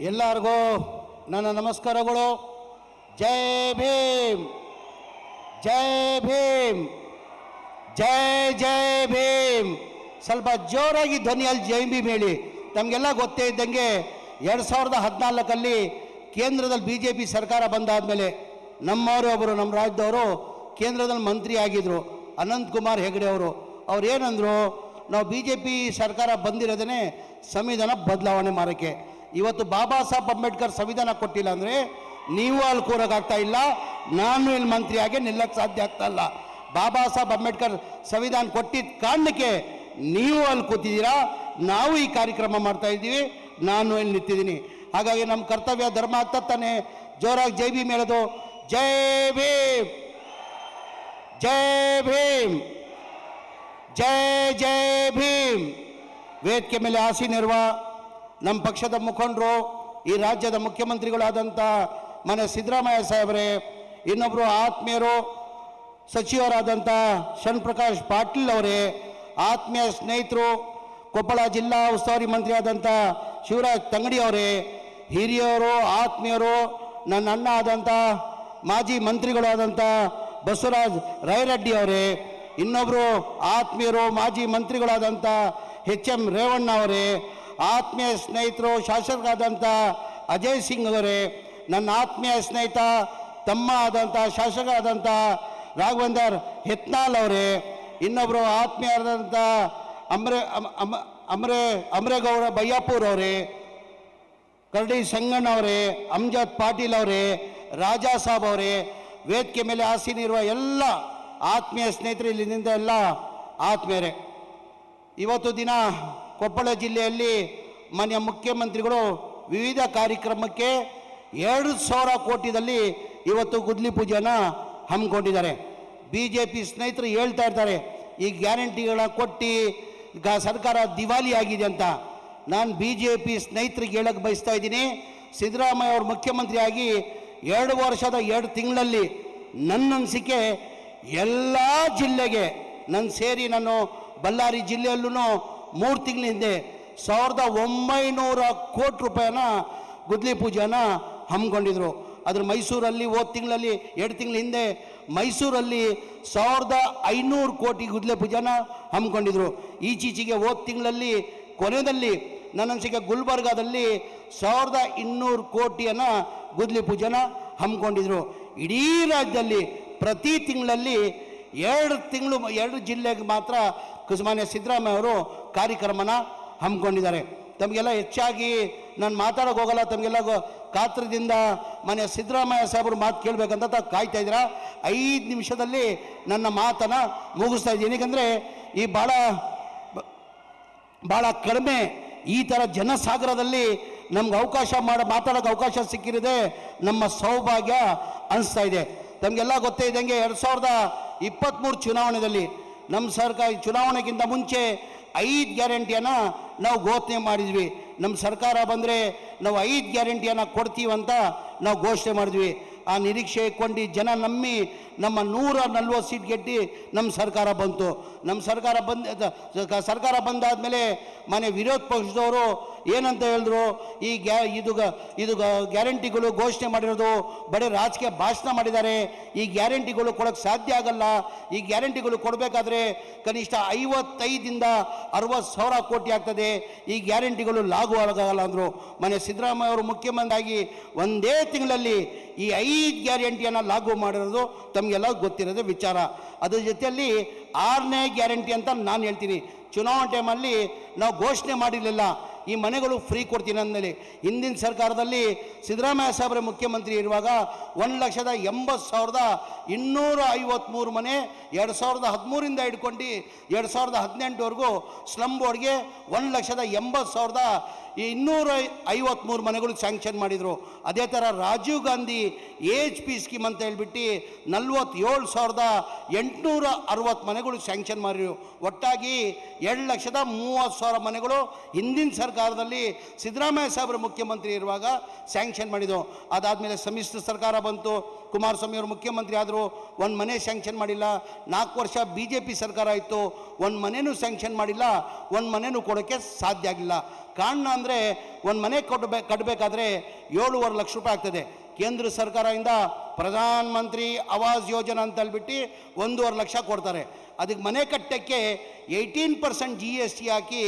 ಎಲ್ಲರಿಗೂ ನನ್ನ ನಮಸ್ಕಾರಗಳು. ಜೈ ಭೀಮ್. ಜೈ ಭೀಮ್. ಜೈ ಜೈ ಭೀಮ್. ಸ್ವಲ್ಪ ಜೋರಾಗಿ ಧ್ವನಿಯಲ್ಲಿ ಜೈ ಭೀಮ್ ಹೇಳಿ. ತಮಗೆಲ್ಲ ಗೊತ್ತೇ ಇದ್ದಂಗೆ ಎರಡು ಸಾವಿರದ ಹದಿನಾಲ್ಕಲ್ಲಿ ಕೇಂದ್ರದಲ್ಲಿ ಬಿ ಜೆ ಪಿ ಸರ್ಕಾರ ಬಂದಾದಮೇಲೆ ನಮ್ಮವರು ಒಬ್ಬರು ನಮ್ಮ ರಾಜ್ಯದವರು ಕೇಂದ್ರದಲ್ಲಿ ಮಂತ್ರಿ ಆಗಿದ್ದರು ಅನಂತ್ ಕುಮಾರ್ ಹೆಗಡೆ ಅವರು. ಅವ್ರು ಏನಂದರು, ನಾವು ಬಿ ಜೆ ಪಿ ಸರ್ಕಾರ ಬಂದಿರೋದೇ ಸಂವಿಧಾನ ಬದಲಾವಣೆ ಮಾಡೋಕ್ಕೆ ಇವತ್ತು ಬಾಬಾ ಸಾಹೇಬ್ ಅಂಬೇಡ್ಕರ್ ಸಂವಿಧಾನ ಕೊಟ್ಟಿಲ್ಲ ಅಂದರೆ ನೀವು ಅಲ್ಲಿ ಕೂರೋಕ್ಕಾಗ್ತಾ ಇಲ್ಲ, ನಾನು ಇಲ್ಲಿ ಮಂತ್ರಿಯಾಗಿ ನಿಲ್ಲಕ್ಕೆ ಸಾಧ್ಯ ಆಗ್ತಾ ಇಲ್ಲ. ಬಾಬಾ ಸಾಹೇಬ್ ಅಂಬೇಡ್ಕರ್ ಸಂವಿಧಾನ ಕೊಟ್ಟಿದ್ದ ಕಾರಣಕ್ಕೆ ನೀವು ಅಲ್ಲಿ ಕೂತಿದ್ದೀರಾ, ನಾವು ಈ ಕಾರ್ಯಕ್ರಮ ಮಾಡ್ತಾ ಇದ್ದೀವಿ, ನಾನು ಇಲ್ಲಿ ನಿಂತಿದ್ದೀನಿ. ಹಾಗಾಗಿ ನಮ್ಮ ಕರ್ತವ್ಯ ಧರ್ಮ ಆಗ್ತಾ ತಾನೆ. ಜೋರಾಗಿ ಜೈ ಭೀಮ್ ಹೇಳೋದು. ಜೈ ಭೀಮ್. ಜೈ ಭೀಮ್. ಜೈ ಜೈ ಭೀಮ್. ವೇದಿಕೆ ಮೇಲೆ ಆಸೀನಿರುವ ನಮ್ಮ ಪಕ್ಷದ ಮುಖಂಡರು, ಈ ರಾಜ್ಯದ ಮುಖ್ಯಮಂತ್ರಿಗಳಾದಂಥ ಮನೆ ಸಿದ್ದರಾಮಯ್ಯ ಸಾಹೇಬರೇ ಇನ್ನೊಬ್ಬರು ಆತ್ಮೀಯರು ಸಚಿವರಾದಂಥ ಶಣ್ ಪ್ರಕಾಶ್ ಪಾಟೀಲ್ ಅವರೇ, ಆತ್ಮೀಯ ಸ್ನೇಹಿತರು, ಕೊಪ್ಪಳ ಜಿಲ್ಲಾ ಉಸ್ತುವಾರಿ ಮಂತ್ರಿ ಆದಂಥ ಶಿವರಾಜ್ ತಂಗಡಿ ಅವರೇ, ಹಿರಿಯರು, ಆತ್ಮೀಯರು, ನನ್ನ ಅಣ್ಣ ಆದಂಥ ಮಾಜಿ ಮಂತ್ರಿಗಳಾದಂಥ ಬಸವರಾಜ್ ರಾಯರೆಡ್ಡಿ ಅವರೇ ಇನ್ನೊಬ್ಬರು ಆತ್ಮೀಯರು, ಮಾಜಿ ಮಂತ್ರಿಗಳಾದಂಥ ಎಚ್ ಎಂ ರೇವಣ್ಣ ಅವರೇ ಆತ್ಮೀಯ ಸ್ನೇಹಿತರು ಶಾಸಕರಾದಂಥ ಅಜಯ್ ಸಿಂಗ್ ಅವರೇ, ನನ್ನ ಆತ್ಮೀಯ ಸ್ನೇಹಿತ, ತಮ್ಮ ಆದಂಥ ಶಾಸಕರಾದಂಥ ರಾಘವೇಂದರ್ ಹೆತ್ನಾಲ್ ಅವರೇ ಇನ್ನೊಬ್ಬರು ಆತ್ಮೀಯರಾದಂಥ ಅಮ್ರೆ ಅಮರೆ, ಅಮ್- ಅಮ್ರೆ, ಅಮ್ರೇಗೌಡ ಬಯ್ಯಾಪುರ್ ಅವರೇ, ಕರಡಿ ಸಂಗಣ್ಣ ಅವರೇ, ಅಮ್ಜದ್ ಪಾಟೀಲ್ ಅವರೇ, ರಾಜಾ ಸಾಬ್ ಅವರೇ, ವೇದಿಕೆ ಮೇಲೆ ಆಸೀನಿರುವ ಎಲ್ಲ ಆತ್ಮೀಯ ಸ್ನೇಹಿತರು ಇಲ್ಲಿಂದ ಎಲ್ಲ ಆತ್ಮೀಯರೇ. ಇವತ್ತು ದಿನ ಕೊಪ್ಪಳ ಜಿಲ್ಲೆಯಲ್ಲಿ ಮಾನ್ಯ ಮುಖ್ಯಮಂತ್ರಿಗಳು ವಿವಿಧ ಕಾರ್ಯಕ್ರಮಕ್ಕೆ ಎರಡು ಸಾವಿರ ಕೋಟಿದಲ್ಲಿ ಇವತ್ತು ಗುದ್ಲಿ ಪೂಜೆಯನ್ನು ಹಮ್ಮಿಕೊಂಡಿದ್ದಾರೆ. ಬಿ ಜೆ ಪಿ ಸ್ನೇಹಿತರು ಹೇಳ್ತಾ ಇರ್ತಾರೆ, ಈ ಗ್ಯಾರಂಟಿಗಳ ಕೊಟ್ಟು ಗ ಸರ್ಕಾರ ದಿವಾಲಿ ಆಗಿದೆ ಅಂತ. ನಾನು ಬಿ ಜೆ ಪಿ ಸ್ನೇಹಿತರಿಗೆ ಹೇಳಕ್ಕೆ ಬಯಸ್ತಾ ಇದ್ದೀನಿ, ಸಿದ್ದರಾಮಯ್ಯ ಅವರು ಮುಖ್ಯಮಂತ್ರಿಯಾಗಿ ಎರಡು ವರ್ಷದ ಎರಡು ತಿಂಗಳಲ್ಲಿ ನನ್ನ ಅನಿಸಿಕೆ ಎಲ್ಲ ಜಿಲ್ಲೆಗೆ ನನ್ನ ಸೇರಿ ನಾನು ಬಳ್ಳಾರಿ ಜಿಲ್ಲೆಯಲ್ಲೂ ಮೂರು ತಿಂಗಳ ಹಿಂದೆ ಸಾವಿರದ ಒಂಬೈನೂರ ಕೋಟಿ ರೂಪಾಯಿನ ಗುದ್ಲಿ ಪೂಜೆನ ಹಮ್ಮಿಕೊಂಡಿದ್ರು. ಅದ್ರ ಮೈಸೂರಲ್ಲಿ ಹೋದ ತಿಂಗಳಲ್ಲಿ, ಎರಡು ತಿಂಗಳ ಹಿಂದೆ ಮೈಸೂರಲ್ಲಿ ಸಾವಿರದ ಐನೂರು ಕೋಟಿ ಗುದ್ಲೆ ಪೂಜೆನ ಹಮ್ಮಿಕೊಂಡಿದ್ರು. ಈಚೀಚೆಗೆ ಹೋದ ತಿಂಗಳಲ್ಲಿ ಕೊನೆಯಲ್ಲಿ ನನ್ನ ಅನಿಸಿಕೆ ಗುಲ್ಬರ್ಗಾದಲ್ಲಿ ಸಾವಿರದ ಇನ್ನೂರು ಕೋಟಿಯನ್ನ ಗುದ್ಲಿ ಪೂಜೆನ ಹಮ್ಮಿಕೊಂಡಿದ್ರು. ಇಡೀ ರಾಜ್ಯದಲ್ಲಿ ಪ್ರತಿ ತಿಂಗಳಲ್ಲಿ ಎರಡು ತಿಂಗಳು, ಎರಡು ಜಿಲ್ಲೆಗೆ ಮಾತ್ರ ಕುಸುಮಾನ್ಯ ಸಿದ್ದರಾಮಯ್ಯ ಅವರು ಕಾರ್ಯಕ್ರಮನ ಹಮ್ಮಿಕೊಂಡಿದ್ದಾರೆ. ತಮಗೆಲ್ಲ ಹೆಚ್ಚಾಗಿ ನಾನು ಮಾತಾಡೋಕೆ ಹೋಗಲ್ಲ, ತಮಗೆಲ್ಲ ಕಾತ್ರದಿಂದ ಮನೆ ಸಿದ್ದರಾಮಯ್ಯ ಸಾಹೇಬರು ಮಾತು ಕೇಳಬೇಕಂತ ಕಾಯ್ತಾ ಇದ್ದೀರಾ. ಐದು ನಿಮಿಷದಲ್ಲಿ ನನ್ನ ಮಾತನ್ನು ಮುಗಿಸ್ತಾ ಇದ್ದೀನಿ. ಯಾಕಂದರೆ ಈ ಭಾಳ ಭಾಳ ಕಡಿಮೆ ಈ ಥರ ಜನಸಾಗರದಲ್ಲಿ ನಮ್ಗೆ ಅವಕಾಶ ಮಾಡ, ಮಾತಾಡೋಕೆ ಅವಕಾಶ ಸಿಕ್ಕಿರದೆ ನಮ್ಮ ಸೌಭಾಗ್ಯ ಅನಿಸ್ತಾ ಇದೆ. ತಮಗೆಲ್ಲ ಗೊತ್ತೇ ಇದ್ದಂಗೆ ಎರಡು ಸಾವಿರದ ಇಪ್ಪತ್ತ್ಮೂರು ಚುನಾವಣೆಯಲ್ಲಿ ನಮ್ಮ ಸರ್ಕಾರ ಚುನಾವಣೆಗಿಂತ ಮುಂಚೆ ಐದು ಗ್ಯಾರಂಟಿಯನ್ನು ನಾವು ಘೋಷಣೆ ಮಾಡಿದ್ವಿ. ನಮ್ಮ ಸರ್ಕಾರ ಬಂದರೆ ನಾವು ಐದು ಗ್ಯಾರಂಟಿಯನ್ನು ಕೊಡ್ತೀವಂತ ನಾವು ಘೋಷಣೆ ಮಾಡಿದ್ವಿ. ಆ ನಿರೀಕ್ಷೆ ಕೊಂಡು ಜನ ನಂಬಿ ನಮ್ಮ ನೂರ ನಲ್ವತ್ತು ಸೀಟ್ ಗೆಟ್ಟಿ ನಮ್ಮ ಸರ್ಕಾರ ಬಂತು. ನಮ್ಮ ಸರ್ಕಾರ ಬಂದ ಸರ್ಕಾರ ಬಂದಾದ ಮೇಲೆ ಮನೆ ವಿರೋಧ ಪಕ್ಷದವರು ಏನಂತ ಹೇಳಿದ್ರು? ಈ ಗ್ಯಾ, ಇದು ಇದು ಗ್ಯಾರಂಟಿಗಳು ಘೋಷಣೆ ಮಾಡಿರೋದು ಬರೀ ರಾಜಕೀಯ ಭಾಷಣ ಮಾಡಿದ್ದಾರೆ. ಈ ಗ್ಯಾರಂಟಿಗಳು ಕೊಡೋಕ್ಕೆ ಸಾಧ್ಯ ಆಗಲ್ಲ. ಈ ಗ್ಯಾರಂಟಿಗಳು ಕೊಡಬೇಕಾದ್ರೆ ಕನಿಷ್ಠ ಐವತ್ತೈದಿಂದ ಅರವತ್ತು ಸಾವಿರ ಕೋಟಿ ಆಗ್ತದೆ. ಈ ಗ್ಯಾರಂಟಿಗಳು ಲಾಗು ಆಗಲ್ಲ ಅಂದರು. ಮನೆ ಸಿದ್ದರಾಮಯ್ಯ ಅವರು ಮುಖ್ಯಮಂತ್ರಿ ಆಗಿ ಒಂದೇ ತಿಂಗಳಲ್ಲಿ ಈ ಐದು ಗ್ಯಾರಂಟಿಯನ್ನು ಲಾಗು ಮಾಡಿರೋದು ತಮಗೆಲ್ಲ ಗೊತ್ತಿರೋದು ವಿಚಾರ. ಅದರ ಜೊತೆಯಲ್ಲಿ ಆರನೇ ಗ್ಯಾರಂಟಿ ಅಂತ ನಾನು ಹೇಳ್ತೀನಿ. ಚುನಾವಣೆ ಟೈಮಲ್ಲಿ ನಾವು ಘೋಷಣೆ ಮಾಡಿರಲಿಲ್ಲ. ಈ ಮನೆಗಳು ಫ್ರೀ ಕೊಡ್ತೀನಿ ಅಂದಮೇಲೆ ಹಿಂದಿನ ಸರ್ಕಾರದಲ್ಲಿ ಸಿದ್ದರಾಮಯ್ಯ ಸಾಹೇಬ್ರೆ ಮುಖ್ಯಮಂತ್ರಿ ಇರುವಾಗ ಒಂದು ಲಕ್ಷದ ಎಂಬತ್ತು ಸಾವಿರದ ಇನ್ನೂರ ಐವತ್ತ್ಮೂರು ಮನೆ ಎರಡು ಸಾವಿರದ ಹದಿಮೂರಿಂದ ಹಿಡ್ಕೊಂಡು ಎರಡು ಸಾವಿರದ ಹದಿನೆಂಟುವರೆಗೂ ಸ್ಲಮ್ ಬೋರ್ಡ್ಗೆ ಒಂದು ಲಕ್ಷದ ಎಂಬತ್ತು ಸಾವಿರದ ಈ ಇನ್ನೂರ ಐವತ್ತ್ಮೂರು ಮನೆಗಳು ಸ್ಯಾಂಕ್ಷನ್ ಮಾಡಿದರು. ಅದೇ ಥರ Rajiv Gandhi age P scheme ಅಂತ ಹೇಳ್ಬಿಟ್ಟು ನಲ್ವತ್ತೇಳು ಸಾವಿರದ ಎಂಟುನೂರ ಅರವತ್ತು ಮನೆಗಳು ಸ್ಯಾಂಕ್ಷನ್ ಮಾಡಿರು ಒಟ್ಟಾಗಿ ಎರಡು ಲಕ್ಷದ ಮೂವತ್ತು ಸಾವಿರ ಮನೆಗಳು ಹಿಂದಿನ ಸರ್ಕಾರದಲ್ಲಿ ಸಿದ್ದರಾಮಯ್ಯ ಸಾಹೇಬರು ಮುಖ್ಯಮಂತ್ರಿ ಇರುವಾಗ ಸ್ಯಾಂಕ್ಷನ್ ಮಾಡಿದವು ಅದಾದಮೇಲೆ ಸಮ್ಮಿಶ್ರ ಸರ್ಕಾರ ಬಂತು. ಕುಮಾರಸ್ವಾಮಿ ಅವರು ಮುಖ್ಯಮಂತ್ರಿ ಆದರೂ ಒಂದು ಮನೆ ಸ್ಯಾಂಕ್ಷನ್ ಮಾಡಿಲ್ಲ. ನಾಲ್ಕು ವರ್ಷ ಬಿ ಜೆ ಪಿ ಸರ್ಕಾರ ಇತ್ತು. ಒಂದು ಮನೆಯೂ ಸ್ಯಾಂಕ್ಷನ್ ಮಾಡಿಲ್ಲ. ಒಂದು ಮನೆಯೂ ಕೊಡೋಕ್ಕೆ ಸಾಧ್ಯ ಆಗಿಲ್ಲ. ಕಾರಣ ಅಂದರೆ ಒಂದು ಮನೆ ಕಟ್ಟಬೇಕು ಕಟ್ಟಬೇಕಾದ್ರೆ ಏಳುವರೆ ಲಕ್ಷ ರೂಪಾಯಿ ಆಗ್ತದೆ. ಕೇಂದ್ರ ಸರ್ಕಾರದಿಂದ ಪ್ರಧಾನ ಮಂತ್ರಿ ಆವಾಸ್ ಯೋಜನಾ ಅಂತ ಹೇಳ್ಬಿಟ್ಟು ಒಂದೂವರೆ ಲಕ್ಷ ಕೊಡ್ತಾರೆ. ಅದಕ್ಕೆ ಮನೆ ಕಟ್ಟಕ್ಕೆ eighteen percent G S T ಹಾಕಿ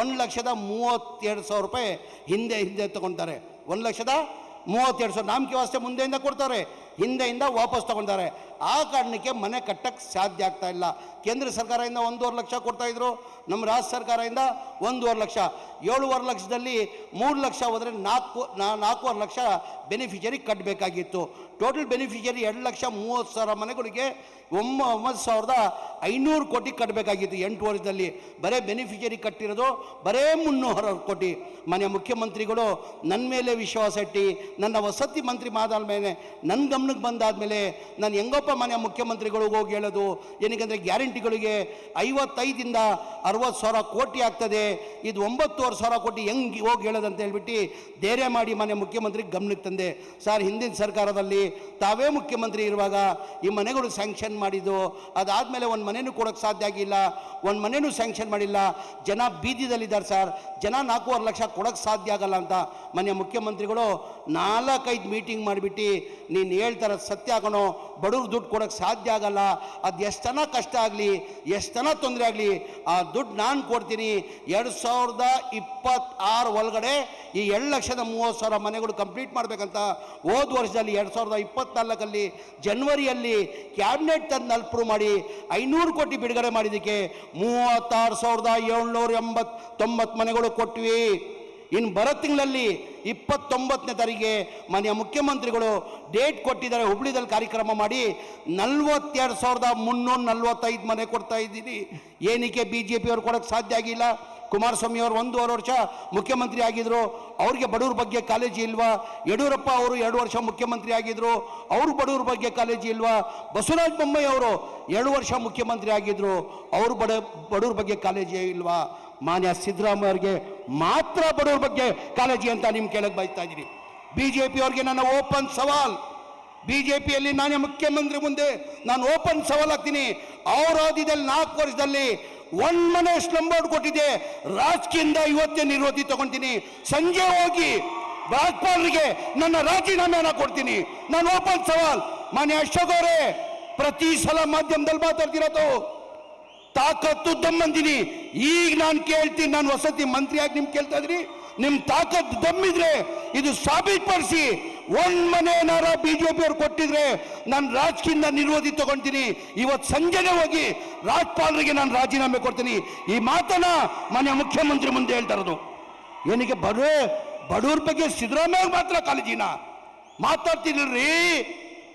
ಒಂದು ಲಕ್ಷದ ಮೂವತ್ತೆರಡು ಸಾವಿರ ರೂಪಾಯಿ ಹಿಂದೆ ಹಿಂದೆ ತಗೊತಾರೆ. ಒಂದು ಲಕ್ಷದ ಮೂವತ್ತೆರಡು ಸಾವಿರ. ನಾಮಕೆ ವ್ಯವಸ್ಥೆ ಮುಂದೆಯಿಂದ ಕೊಡ್ತಾರೆ. ಹಿಂದೆಯಿಂದ ವಾಪಸ್ ತಗೊಂಡಾರೆ. ಆ ಕಾರಣಕ್ಕೆ ಮನೆ ಕಟ್ಟಕ್ಕೆ ಸಾಧ್ಯ ಆಗ್ತಾ ಇಲ್ಲ. ಕೇಂದ್ರ ಸರ್ಕಾರದಿಂದ ಒಂದೂವರೆ ಲಕ್ಷ ಕೊಡ್ತಾ ಇದ್ರು. ನಮ್ಮ ರಾಜ್ಯ ಸರ್ಕಾರದಿಂದ ಒಂದೂವರೆ ಲಕ್ಷ. ಏಳುವರೆ ಲಕ್ಷದಲ್ಲಿ ಮೂರು ಲಕ್ಷ ಹೋದರೆ ನಾಲ್ಕು ನಾಲ್ಕೂವರೆ ಲಕ್ಷ ಬೆನಿಫಿಷರಿ ಕಟ್ಟಬೇಕಾಗಿತ್ತು ಟೋಟಲ್ ಬೆನಿಫಿಷರಿ ಎರಡು ಲಕ್ಷ ಮೂವತ್ತು ಸಾವಿರ ಮನೆಗಳಿಗೆ ಒಮ್ಮ, ಒಂಬತ್ತು ಸಾವಿರದ ಐನೂರು ಕೋಟಿ ಕಟ್ಟಬೇಕಾಗಿತ್ತು ಎಂಟು ವರ್ಷದಲ್ಲಿ. ಬರೇ ಬೆನಿಫಿಷರಿ ಕಟ್ಟಿರೋದು ಬರೇ ಮುನ್ನೂರ ಕೋಟಿ. ಮನೆ ಮುಖ್ಯಮಂತ್ರಿಗಳು ನನ್ನ ಮೇಲೆ ವಿಶ್ವಾಸ ಇಟ್ಟು, ನನ್ನ ವಸತಿ ಮಂತ್ರಿ ಮಾದಾದ ಮೇಲೆ ನನ್ನ ಗಮನಕ್ಕೆ ಬಂದಾದಮೇಲೆ ನಾನು ಹೆಂಗಪ್ಪ ಮನೆ ಮುಖ್ಯಮಂತ್ರಿಗಳಿಗೆ ಹೋಗಿ ಹೇಳೋದು? ಏನಕ್ಕೆ ಗ್ಯಾರಂಟಿಗಳಿಗೆ ಐವತ್ತೈದಿಂದ ಅರವತ್ತು ಸಾವಿರ ಕೋಟಿ ಆಗ್ತದೆ. ಇದು ಒಂಬತ್ತುವರೆ ಸಾವಿರ ಕೋಟಿ ಹೆಂಗೆ ಹೋಗಿ ಹೇಳೋದಂತ ಹೇಳ್ಬಿಟ್ಟು ಧೈರ್ಯ ಮಾಡಿ ಮನೆ ಮುಖ್ಯಮಂತ್ರಿ ಗಮನಕ್ಕೆ ತಂದೆ. ಸರ್, ಹಿಂದಿನ ಸರ್ಕಾರದಲ್ಲಿ ತಾವೇ ಮುಖ್ಯಮಂತ್ರಿ ಇರುವಾಗ ಈ ಮನೆಗಳು ಸ್ಯಾಂಕ್ಷನ್ ಮಾಡಿದ್ದು. ಅದಾದಮೇಲೆ ಒಂದು ಮನೆಯೂ ಕೊಡೋಕ್ಕೆ ಸಾಧ್ಯ ಆಗಿಲ್ಲ. ಒಂದು ಮನೆಯೂ ಸ್ಯಾಂಕ್ಷನ್ ಮಾಡಿಲ್ಲ. ಜನ ಬೀದಿದಲ್ಲಿದ್ದಾರೆ ಸರ್. ಜನ ನಾಲ್ಕೂವರೆ ಲಕ್ಷ ಕೊಡೋಕ್ಕೆ ಸಾಧ್ಯ ಆಗಲ್ಲ ಅಂತ ಮನೆ ಮುಖ್ಯಮಂತ್ರಿಗಳು ನಾಲ್ಕೈದು ಮೀಟಿಂಗ್ ಮಾಡಿಬಿಟ್ಟು ನೀನು ಹೇಳ್ತಾರ, ಸತ್ಯ ಆಗೋಣ ಬಡವ್ರು ದುಡ್ಡು ಕೊಡೋಕ್ಕೆ ಸಾಧ್ಯ ಆಗಲ್ಲ. ಅದು ಎಷ್ಟನ ಕಷ್ಟ ಆಗಲಿ ಎಷ್ಟನ ತೊಂದರೆ ಆಗಲಿ, ಆ ದುಡ್ಡು ನಾನು ಕೊಡ್ತೀನಿ. ಎರಡು ಸಾವಿರದ ಇಪ್ಪತ್ತಾರು ಒಳಗಡೆ ಈ ಎರಡು ಲಕ್ಷದ ಮೂವತ್ತು ಸಾವಿರ ಮನೆಗಳು ಕಂಪ್ಲೀಟ್ ಮಾಡಬೇಕಂತ ಹೋದ ವರ್ಷದಲ್ಲಿ ಎರಡು ಸಾವಿರದ ಇಪ್ಪತ್ತ್ನಾಲ್ಕಲ್ಲಿ ಜನ್ವರಿಯಲ್ಲಿ ಕ್ಯಾಬಿನೆಟ್ ತಂದು ಅಲ್ಪ್ರೂವ್ ಮಾಡಿ ಐನೂರು ಕೋಟಿ ಬಿಡುಗಡೆ ಮಾಡಿದ್ದಕ್ಕೆ ಮೂವತ್ತಾರು ಸಾವಿರದ ಏಳ್ನೂರ ಎಂಬತ್ತೊಂಬತ್ತು ಮನೆಗಳು ಕೊಟ್ವಿ. ಇನ್ನು ಬರೋ ತಿಂಗಳಲ್ಲಿ ಇಪ್ಪತ್ತೊಂಬತ್ತನೇ ತಾರೀಕಿಗೆ ಮಾನ್ಯ ಮುಖ್ಯಮಂತ್ರಿಗಳು ಡೇಟ್ ಕೊಟ್ಟಿದ್ದಾರೆ, ಹುಬ್ಳಿದಲ್ಲಿ ಕಾರ್ಯಕ್ರಮ ಮಾಡಿ ನಲ್ವತ್ತೆರಡು ಸಾವಿರದ ಮುನ್ನೂರ ನಲ್ವತ್ತೈದು ಮನೆ ಕೊಡ್ತಾ ಇದ್ದೀನಿ ಏನಕ್ಕೆ ಬಿ ಜೆ ಪಿಯವ್ರು ಕೊಡೋಕ್ಕೆ ಸಾಧ್ಯ ಆಗಿಲ್ಲ? ಕುಮಾರಸ್ವಾಮಿ ಅವರು ಒಂದೂವರೆ ವರ್ಷ ಮುಖ್ಯಮಂತ್ರಿ ಆಗಿದ್ದರು ಅವ್ರಿಗೆ ಬಡವ್ರ ಬಗ್ಗೆ ಕಾಲೇಜಿ ಇಲ್ವಾ? ಯಡಿಯೂರಪ್ಪ ಅವರು ಎರಡು ವರ್ಷ ಮುಖ್ಯಮಂತ್ರಿ ಆಗಿದ್ದರು ಅವರು ಬಡವ್ರ ಬಗ್ಗೆ ಕಾಲೇಜಿ ಇಲ್ವಾ? ಬಸವರಾಜ ಬೊಮ್ಮಾಯಿ ಅವರು ಎರಡು ವರ್ಷ ಮುಖ್ಯಮಂತ್ರಿ ಆಗಿದ್ದರು ಅವರು ಬಡ, ಬಡವ್ರ ಬಗ್ಗೆ ಕಾಲೇಜೇ ಇಲ್ವಾ? ಮಾನ್ಯ ಸಿದ್ದರಾಮಯ್ಯ ಅವರಿಗೆ ಮಾತ್ರ ಬಡವ್ರ ಬಗ್ಗೆ ಕಾಳಜಿ ಅಂತ ನಿಮ್ಮ ಕೇಳಕ್ಕೆ ಬಯಸ್ತಾ ಇದ್ದೀನಿ. ಬಿ ಜೆ ಪಿ ಅವ್ರಿಗೆ ನನ್ನ ಓಪನ್ ಸವಾಲ್. ಬಿ ಜೆ ಪಿಯಲ್ಲಿ ನಾನೇ ಮುಖ್ಯಮಂತ್ರಿ ಮುಂದೆ ನಾನು ಓಪನ್ ಸವಾಲ್ ಹಾಕ್ತೀನಿ. ಅವ್ರ ಅವಧಿದಲ್ಲಿ ನಾಲ್ಕು ವರ್ಷದಲ್ಲಿ ಒನ್ ಮನೆ ಸ್ಲಮ್ ಬೋರ್ಡ್ ಕೊಟ್ಟಿದೆ ರಾಜಕೀಯದಿಂದ ಇವತ್ತೇ ನಿರ್ವಹಿ ತಗೊಂತೀನಿ. ಸಂಜೆ ಹೋಗಿ ರಾಜ್ಪಾಲರಿಗೆ ನನ್ನ ರಾಜೀನಾಮೆಯನ್ನು ಕೊಡ್ತೀನಿ. ನಾನು ಓಪನ್ ಸವಾಲ್. ಮಾನ್ಯ ಅಶೋಕ್ ಅವರೇ, ಪ್ರತಿ ಸಲ ಮಾಧ್ಯಮದಲ್ಲಿ ಮಾತಾಡ್ತಿರೋದು. ತಾಕತ್ತು ದಮ್ಮಂದಿನಿ. ಈಗ ನಾನು ಕೇಳ್ತೀನಿ, ನಾನು ವಸತಿ ಮಂತ್ರಿಯಾಗಿ ನಿಮ್ಗೆ ಕೇಳ್ತಾ ಇದ್ರಿ ನಿಮ್ ತಾಕತ್ತು ದಮ್ಮಿದ್ರೆ ಇದು ಸಾಬೀತುಪಡಿಸಿ ಒಂದ್ ಮನೆ ಏನಾರ ಬಿಜೆಪಿ ಅವ್ರು ಕೊಟ್ಟಿದ್ರೆ ನಾನು ರಾಜಕೀಯ ನಿರೋಧಿ ತಗೊಂತೀನಿ. ಇವತ್ತು ಸಂಜೆನೆ ಹೋಗಿ ರಾಜ್ಪಾಲರಿಗೆ ನಾನು ರಾಜೀನಾಮೆ ಕೊಡ್ತೀನಿ. ಈ ಮಾತನ್ನ ಮನೆ ಮುಖ್ಯಮಂತ್ರಿ ಮುಂದೆ ಹೇಳ್ತಾ ಇರೋದು. ಏನಕ್ಕೆ ಬಡ ಬಡವ್ರ ಬಗ್ಗೆ ಸಿದ್ದರಾಮಯ್ಯ ಮಾತ್ರ ಕಾಳಜಿನ ಮಾತಾಡ್ತಿರ್ರಿ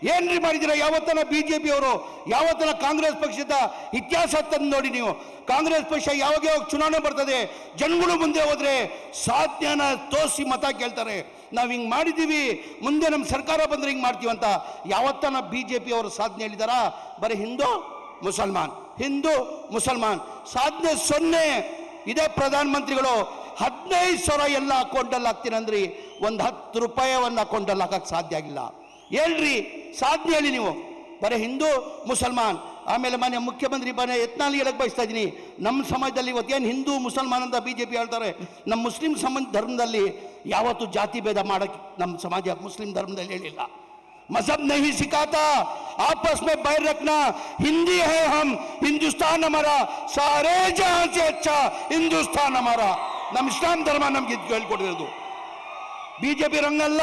ಏನ್ರಿ ಮಾಡಿದಿರ ಯಾವತ್ತನ ಬಿ ಜೆ ಪಿ ಅವರು? ಯಾವತ್ತನ ಕಾಂಗ್ರೆಸ್ ಪಕ್ಷದ ಇತಿಹಾಸ ತಂದು ನೋಡಿ ನೀವು. ಕಾಂಗ್ರೆಸ್ ಪಕ್ಷ ಯಾವಾಗ ಯಾವಾಗ ಚುನಾವಣೆ ಬರ್ತದೆ? ಜನಗಳು ಮುಂದೆ ಹೋದ್ರೆ ಸಾಧ್ಯನ ತೋರಿಸಿ ಮತ ಕೇಳ್ತಾರೆ. ನಾವು ಹಿಂಗೆ ಮಾಡಿದ್ದೀವಿ. ಮುಂದೆ ನಮ್ಮ ಸರ್ಕಾರ ಬಂದ್ರೆ ಹಿಂಗೆ ಮಾಡ್ತೀವಿ ಅಂತ ಯಾವತ್ತನ ಬಿ ಜೆ ಪಿ ಅವರು ಸಾಧನೆ ಹೇಳಿದಾರ? ಬರೀ ಹಿಂದೂ, ಮುಸಲ್ಮಾನ್. ಹಿಂದೂ, ಮುಸಲ್ಮಾನ್. ಸಾಧನೆ ಸೊನ್ನೆ ಇದೇ ಪ್ರಧಾನ ಮಂತ್ರಿಗಳು ಹದಿನೈದು ಸಾವಿರ ಎಲ್ಲ ಅಕೌಂಟಲ್ಲಿ ಹಾಕ್ತೀನಂದ್ರಿ. ಒಂದು ಹತ್ತು ರೂಪಾಯಿ ಒಂದು ಅಕೌಂಟಲ್ಲಿ ಹಾಕಕ್ಕೆ ಸಾಧ್ಯ ಆಗಿಲ್ಲ. ಹೇಳ್ರಿ ಸಾಧನೆ ಹೇಳಿ ನೀವು ಬರೀ ಹಿಂದೂ ಮುಸಲ್ಮಾನ್ ಆಮೇಲೆ ಮನೆ ಮುಖ್ಯಮಂತ್ರಿ ಮನೆ ಯತ್ನಾಲಿ ಹೇಳಕ್ ಬಯಸ್ತಾ ಇದ್ದೀನಿ ನಮ್ಮ ಸಮಾಜದಲ್ಲಿ ಇವತ್ತೇನು ಹಿಂದೂ ಮುಸಲ್ಮಾನ್ ಅಂತ ಬಿ ಜೆ ಪಿ ಹೇಳ್ತಾರೆ ನಮ್ಮ ಮುಸ್ಲಿಂ ಸಮಾಜ ಧರ್ಮದಲ್ಲಿ ಯಾವತ್ತೂ ಜಾತಿ ಭೇದ ಮಾಡಕ್ಕೆ ನಮ್ಮ ಸಮಾಜ ಮುಸ್ಲಿಂ ಧರ್ಮದಲ್ಲಿ ಹೇಳಿಲ್ಲ मजहब नहीं सिखाता आपस में बैर रखना हिंदी है हम हिंदुस्तान हमारा सारे जहां से अच्छा हिंदुस्तान हमारा ನಮ್ಮ ಇಸ್ಲಾಂ ಧರ್ಮ ನಮ್ಗೆ ಇದು ಹೇಳ್ಕೊಟ್ಟಿರೋದು ಬಿಜೆಪಿ ರಂಗಲ್ಲ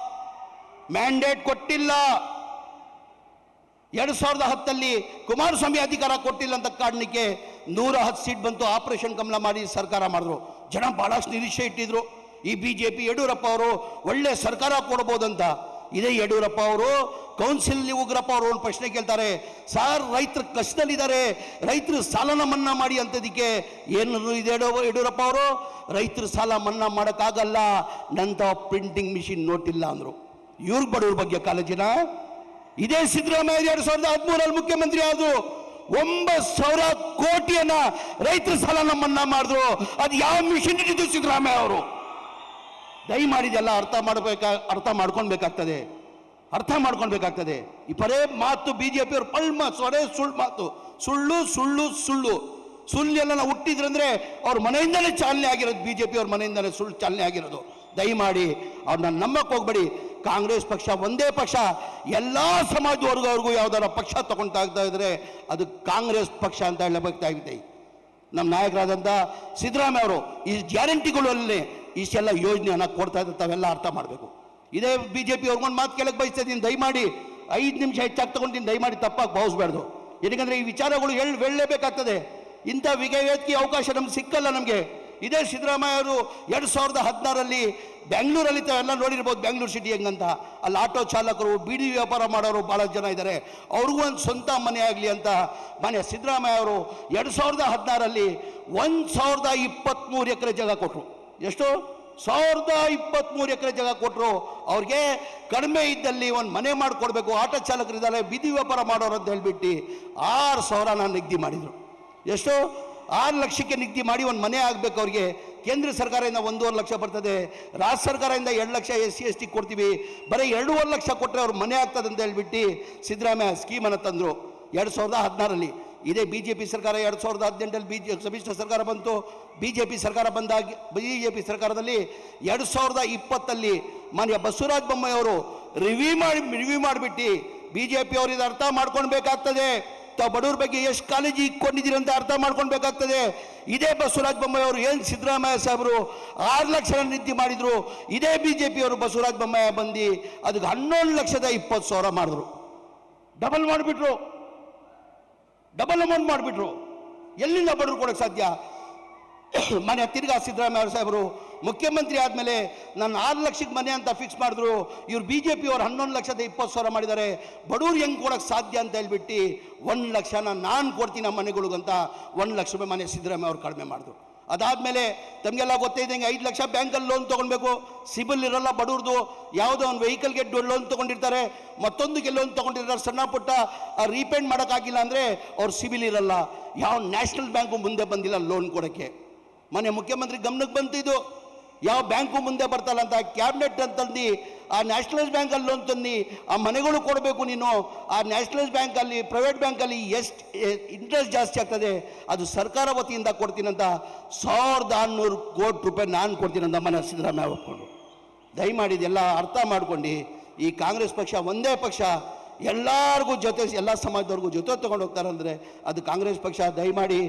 ಮ್ಯಾಂಡೇಟ್ ಕೊಟ್ಟಿಲ್ಲ. ಎರಡು ಸಾವಿರದ ಹತ್ತಲ್ಲಿ ಕುಮಾರಸ್ವಾಮಿ ಅಧಿಕಾರ ಕೊಟ್ಟಿಲ್ಲ ಅಂತ ಕಾರಣಕ್ಕೆ ನೂರ ಹತ್ತು ಸೀಟ್ ಬಂತು, ಆಪರೇಷನ್ ಕಮಲ ಮಾಡಿ ಸರ್ಕಾರ ಮಾಡಿದ್ರು. ಜನ ಭಾಳಷ್ಟು ನಿರೀಕ್ಷೆ ಇಟ್ಟಿದ್ರು. ಈ ಬಿ ಜೆ ಪಿ ಯಡಿಯೂರಪ್ಪ ಅವರು ಒಳ್ಳೆ ಸರ್ಕಾರ ಕೊಡ್ಬೋದಂತ. ಇದೇ ಯಡಿಯೂರಪ್ಪ ಅವರು ಕೌನ್ಸಿಲ್ ಉಗ್ರಪ್ಪ ಅವರು ಒಂದು ಪ್ರಶ್ನೆ ಕೇಳ್ತಾರೆ, ಸಾರ್ ರೈತರು ಕಷ್ಟದಲ್ಲಿದ್ದಾರೆ, ರೈತರು ಸಾಲನ ಮನ್ನಾ ಮಾಡಿ ಅಂತದಕ್ಕೆ ಏನು ಇದೆ ಯಡಿಯೂ- ಯಡಿಯೂರಪ್ಪ ಅವರು? ರೈತರು ಸಾಲ ಮನ್ನಾ ಮಾಡೋಕ್ಕಾಗಲ್ಲ ನಂತ ಪ್ರಿಂಟಿಂಗ್ ಮಿಷಿನ್ ನೋಟಿಲ್ಲ ಅಂದರು. ಇವ್ರ ಬಡವ್ರ ಬಗ್ಗೆ ಕಾಲೇಜಿನ? ಇದೇ ಸಿದ್ದರಾಮಯ್ಯ ಎರಡು ಸಾವಿರದ ಹದಿಮೂರಲ್ಲಿ ಮುಖ್ಯಮಂತ್ರಿ ಆದ್ರು ಒಂಬತ್ತು ಸಾವಿರ ಕೋಟಿಯನ್ನ ರೈತರ ಸಾಲ ನಮ್ಮನ್ನ ಮಾಡಿದ್ರು. ಅದು ಯಾವ ಮಿಷನ್ ಇಟ್ಟಿದ್ದು ಸಿದ್ದರಾಮಯ್ಯ ಅವರು? ದಯಮಾಡಿದೆಲ್ಲ ಅರ್ಥ ಮಾಡಬೇಕಾ, ಅರ್ಥ ಮಾಡ್ಕೊಳ್ಬೇಕಾಗ್ತದೆ. ಅರ್ಥ ಮಾಡ್ಕೊಳ್ಬೇಕಾಗ್ತದೆ. ಈ ಪರೇ ಮಾತು ಬಿ ಜೆ ಪಿಯವ್ರು ಪಲ್ಮ ಸೊರೆ ಸುಳ್ಳು ಮಾತು. ಸುಳ್ಳು ಸುಳ್ಳು ಸುಳ್ಳು. ಸುಳ್ಳೆಲ್ಲ ನಾವು ಹುಟ್ಟಿದ್ರಂದ್ರೆ ಅವ್ರ ಮನೆಯಿಂದಲೇ ಚಾಲನೆ ಆಗಿರೋದು ಬಿ ಜೆ ಪಿ ಅವ್ರ ಮನೆಯಿಂದಲೇ ಸುಳ್ಳು ಚಾಲನೆ ಆಗಿರೋದು. ದಯಮಾಡಿ ಅವ್ರನ್ನ ನಂಬಕ್ಕೆ ಹೋಗ್ಬೇಡಿ. ಕಾಂಗ್ರೆಸ್ ಪಕ್ಷ ಒಂದೇ ಪಕ್ಷ, ಎಲ್ಲ ಸಮಾಜದವರ್ಗವ್ರಿಗೂ ಯಾವ್ದಾರ ಪಕ್ಷ ತಗೊಳ್ತಾ ಇದ್ರೆ ಅದು ಕಾಂಗ್ರೆಸ್ ಪಕ್ಷ ಅಂತ ಹೇಳಬೇಕಾಗ್ತಾ ಇದೆ. ನಮ್ಮ ನಾಯಕರಾದಂಥ ಸಿದ್ದರಾಮಯ್ಯ ಅವರು ಈ ಗ್ಯಾರಂಟಿಗಳಲ್ಲಿ ಇಷ್ಟೆಲ್ಲ ಯೋಜನೆಯನ್ನು ಕೊಡ್ತಾ ಇದ್ದ ತಾವೆಲ್ಲ ಅರ್ಥ ಮಾಡಬೇಕು. ಇದೇ ಬಿ ಜೆ ಪಿ ಅವ್ರಿಗೊಂದು ಮಾತು ಕೇಳಕ್ಕೆ ಬಯಸ್ತಾ ಇದ್ದೀನಿ, ದಯಮಾಡಿ ಐದು ನಿಮಿಷ ಹೆಚ್ಚಾಗಿ ತಗೊಂಡಿದ್ದೀನಿ, ದಯಮಾಡಿ ತಪ್ಪಾಗಿ ಭಾವಿಸ್ಬಾರ್ದು. ಏನಕ್ಕಂದರೆ ಈ ವಿಚಾರಗಳು ಹೇಳಿ ಹೇಳಲೇಬೇಕಾಗ್ತದೆ. ಇಂಥ ವಿವೇಕಿ ಅವಕಾಶ ನಮ್ಗೆ ಸಿಕ್ಕಲ್ಲ ನಮಗೆ. ಇದೇ ಸಿದ್ದರಾಮಯ್ಯ ಅವರು ಎರಡು ಸಾವಿರದ ಹದಿನಾರಲ್ಲಿ ಬೆಂಗಳೂರಲ್ಲಿ ತಾವೆಲ್ಲ ನೋಡಿರ್ಬೋದು, ಬೆಂಗಳೂರು ಸಿಟಿ ಹೆಂಗಂತ. ಅಲ್ಲಿ ಆಟೋ ಚಾಲಕರು, ಬೀಡಿ ವ್ಯಾಪಾರ ಮಾಡೋರು ಭಾಳ ಜನ ಇದ್ದಾರೆ. ಅವ್ರಿಗೂ ಒಂದು ಸ್ವಂತ ಮನೆ ಆಗಲಿ ಅಂತ ಮನೆ ಸಿದ್ದರಾಮಯ್ಯ ಅವರು ಎರಡು ಸಾವಿರದ ಹದಿನಾರಲ್ಲಿ ಒಂದು ಸಾವಿರದ ಇಪ್ಪತ್ತ್ಮೂರು ಎಕರೆ ಜಾಗ ಕೊಟ್ಟರು ಎಷ್ಟು? ಸಾವಿರದ ಇಪ್ಪತ್ತ್ಮೂರು ಎಕರೆ ಜಾಗ ಕೊಟ್ಟರು ಅವ್ರಿಗೆ ಕಡಿಮೆ ಇದ್ದಲ್ಲಿ ಒಂದು ಮನೆ ಮಾಡಿಕೊಡ್ಬೇಕು. ಆಟೋ ಚಾಲಕರಿದ್ದಾರೆ, ಬೀದಿ ವ್ಯಾಪಾರ ಮಾಡೋರು ಅಂತ ಹೇಳಿಬಿಟ್ಟು ಆರು ಸಾವಿರನ ನಿಗದಿ ಮಾಡಿದರು. ಎಷ್ಟು? ಆರು ಲಕ್ಷಕ್ಕೆ ನಿಗದಿ ಮಾಡಿ ಒಂದು ಮನೆ ಆಗಬೇಕು ಅವ್ರಿಗೆ. ಕೇಂದ್ರ ಸರ್ಕಾರದಿಂದ ಒಂದೂವರೆ ಲಕ್ಷ ಬರ್ತದೆ. ರಾಜ್ಯ ಸರ್ಕಾರದಿಂದ ಎರಡು lakh S C, S T ಕೊಡ್ತೀವಿ. ಬರೀ ಎರಡೂವರೆ ಲಕ್ಷ ಕೊಟ್ಟರೆ ಅವ್ರ ಮನೆ ಆಗ್ತದೆ ಅಂತ ಹೇಳ್ಬಿಟ್ಟು ಸಿದ್ದರಾಮಯ್ಯ ಸ್ಕೀಮನ್ನು ತಂದರು. ಎರಡು ಸಾವಿರದ ಹದಿನಾರಲ್ಲಿ. ಇದೇ ಬಿ ಜೆ ಪಿ ಸರ್ಕಾರ ಎರಡು ಸಾವಿರದ ಹದಿನೆಂಟರಲ್ಲಿ ಬಿ ಜೆ ಸಮ್ಮಿಶ್ರ ಸರ್ಕಾರ ಬಂತು. ಬಿ ಜೆ ಪಿ ಸರ್ಕಾರ ಬಂದಾಗ ಬಿ ಜೆ ಪಿ ಸರ್ಕಾರದಲ್ಲಿ ಎರಡು ಸಾವಿರದ ಇಪ್ಪತ್ತಲ್ಲಿ ಮಾನ್ಯ ಬಸವರಾಜ ಬೊಮ್ಮಾಯಿ ಅವರು ರಿವ್ಯೂ ಮಾಡಿ ರಿವ್ಯೂ ಮಾಡಿಬಿಟ್ಟು ಬಿ ಜೆ ಪಿ ಅವರು ಇದು ಅರ್ಥ ಮಾಡ್ಕೊಳ್ಬೇಕಾಗ್ತದೆ. ತಾವು ಬಡವ್ರ ಬಗ್ಗೆ ಎಷ್ಟು ಕಾಳಜಿ ಇಟ್ಕೊಂಡಿದ್ದೀರಿ ಅಂತ ಅರ್ಥ ಮಾಡ್ಕೊಳ್ಬೇಕಾಗ್ತದೆ. ಇದೇ ಬಸವರಾಜ ಬೊಮ್ಮಾಯಿ ಅವರು ಏನು ಸಿದ್ದರಾಮಯ್ಯ ಸಾಹೇಬರು ಆರು ಲಕ್ಷ ನಿಧಿ ಮಾಡಿದರು. ಇದೇ ಬಿ ಜೆ ಪಿಯವರು ಬಸವರಾಜ ಬೊಮ್ಮಾಯಿ ಬಂದು ಅದಕ್ಕೆ ಹನ್ನೊಂದು ಲಕ್ಷದ ಇಪ್ಪತ್ತು ಸಾವಿರ ಮಾಡಿದ್ರು. ಡಬಲ್ ಮಾಡಿಬಿಟ್ರು. ಡಬಲ್ ಅಮೌಂಟ್ ಮಾಡಿಬಿಟ್ರು. ಎಲ್ಲಿಂದ ಬಡವ್ರು ಕೊಡೋಕ್ಕೆ ಸಾಧ್ಯ? ಮನೆ ತಿರ್ಗಾ ಸಿದ್ದರಾಮಯ್ಯ ಸಾಹೇಬರು ಮುಖ್ಯಮಂತ್ರಿ ಆದಮೇಲೆ ನಾನು ಆರು ಲಕ್ಷಕ್ಕೆ ಮನೆ ಅಂತ ಫಿಕ್ಸ್ ಮಾಡಿದ್ರು. ಇವ್ರು ಬಿ ಜೆ ಪಿಯವ್ರು ಹನ್ನೊಂದು ಲಕ್ಷದ ಇಪ್ಪತ್ತು ಸಾವಿರ ಮಾಡಿದ್ದಾರೆ. ಬಡವ್ರು ಹೆಂಗೆ ಕೊಡೋಕ್ಕೆ ಸಾಧ್ಯ ಅಂತ ಹೇಳ್ಬಿಟ್ಟು ಒಂದು ಲಕ್ಷನ ನಾನು ಕೊಡ್ತೀನಿ ನಮ್ಮ ಮನೆಗಳಿಗಂತ ಒಂದು ಲಕ್ಷ ರೂಪಾಯಿ ಮನೆ ಸಿದ್ದರಾಮಯ್ಯ ಅವ್ರು ಕಡಿಮೆ ಮಾಡಿದ್ರು. ಅದಾದಮೇಲೆ ತಮಗೆಲ್ಲ ಗೊತ್ತಿದ್ದಂಗೆ ಐದು ಲಕ್ಷ ಬ್ಯಾಂಕಲ್ಲಿ ಲೋನ್ ತೊಗೊಳ್ಬೇಕು. ಸಿಬಿಲ್ ಇರಲ್ಲ ಬಡವ್ರದ್ದು ಯಾವುದೋ ಒಂದು ವೆಹಿಕಲ್ಗೆ ಲೋನ್ ತೊಗೊಂಡಿರ್ತಾರೆ. ಮತ್ತೊಂದಕ್ಕೆ ಲೋನ್ ತೊಗೊಂಡಿರ್ತಾರೆ. ಸಣ್ಣ ಪುಟ್ಟ ರೀಪೇಂಡ್ ಮಾಡೋಕ್ಕಾಗಿಲ್ಲ ಅಂದರೆ ಅವ್ರು ಸಿಬಿಲ್ ಇರಲ್ಲ. ಯಾವ ನ್ಯಾಷನಲ್ ಬ್ಯಾಂಕು ಮುಂದೆ ಬಂದಿಲ್ಲ ಲೋನ್ ಕೊಡೋಕ್ಕೆ. ಮನೆ ಮುಖ್ಯಮಂತ್ರಿ ಗಮನಕ್ಕೆ ಬಂತಿದ್ದು ಯಾವ ಬ್ಯಾಂಕು ಮುಂದೆ ಬರ್ತಲ್ಲ ಅಂತ ಕ್ಯಾಬಿನೆಟ್ ಅಂತಂದು ಆ ನ್ಯಾಷನಲೈಸ್ ಬ್ಯಾಂಕಲ್ಲಿ ಲೋನ್ ತಂದು ಆ ಮನೆಗಳು ಕೊಡಬೇಕು ನೀನು, ಆ ನ್ಯಾಷನಲೈಸ್ ಬ್ಯಾಂಕಲ್ಲಿ, ಪ್ರೈವೇಟ್ ಬ್ಯಾಂಕಲ್ಲಿ ಎಷ್ಟು ಇಂಟ್ರೆಸ್ಟ್ ಜಾಸ್ತಿ ಆಗ್ತದೆ, ಅದು ಸರ್ಕಾರ ವತಿಯಿಂದ ಕೊಡ್ತೀನಂತ ಸಾವಿರದ ಆರುನೂರು ಕೋಟಿ ರೂಪಾಯಿ ನಾನು ಕೊಡ್ತೀನಂತ ಮನೆ ಸಿದ್ದರಾಮಯ್ಯ ಒಪ್ಕೊಂಡು. ದಯಮಾಡಿದೆಲ್ಲ ಅರ್ಥ ಮಾಡ್ಕೊಂಡು ಈ ಕಾಂಗ್ರೆಸ್ ಪಕ್ಷ, ಒಂದೇ ಪಕ್ಷ ಎಲ್ಲರಿಗೂ ಜೊತೆ, ಎಲ್ಲ ಸಮಾಜದವ್ರಿಗೂ ಜೊತೆ ತೊಗೊಂಡು ಹೋಗ್ತಾರೆ ಅಂದರೆ ಅದು ಕಾಂಗ್ರೆಸ್ ಪಕ್ಷ, ದಯಮಾಡಿ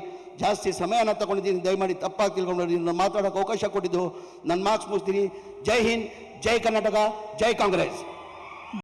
ಜಾಸ್ತಿ ಸಮಯನ ತಗೊಂಡಿದ್ದೀನಿ, ದಯಮಾಡಿ ತಪ್ಪಾಗಿ ತಿಳ್ಕೊಂಡು ಮಾತಾಡೋಕೆ ಅವಕಾಶ ಕೊಟ್ಟಿದ್ದು ನನ್ನ ಮಾರ್ಕ್ಸ್ ಮುಗಿಸ್ತೀನಿ. ಜೈ ಹಿಂದ್, ಜೈ ಕರ್ನಾಟಕ, ಜೈ ಕಾಂಗ್ರೆಸ್.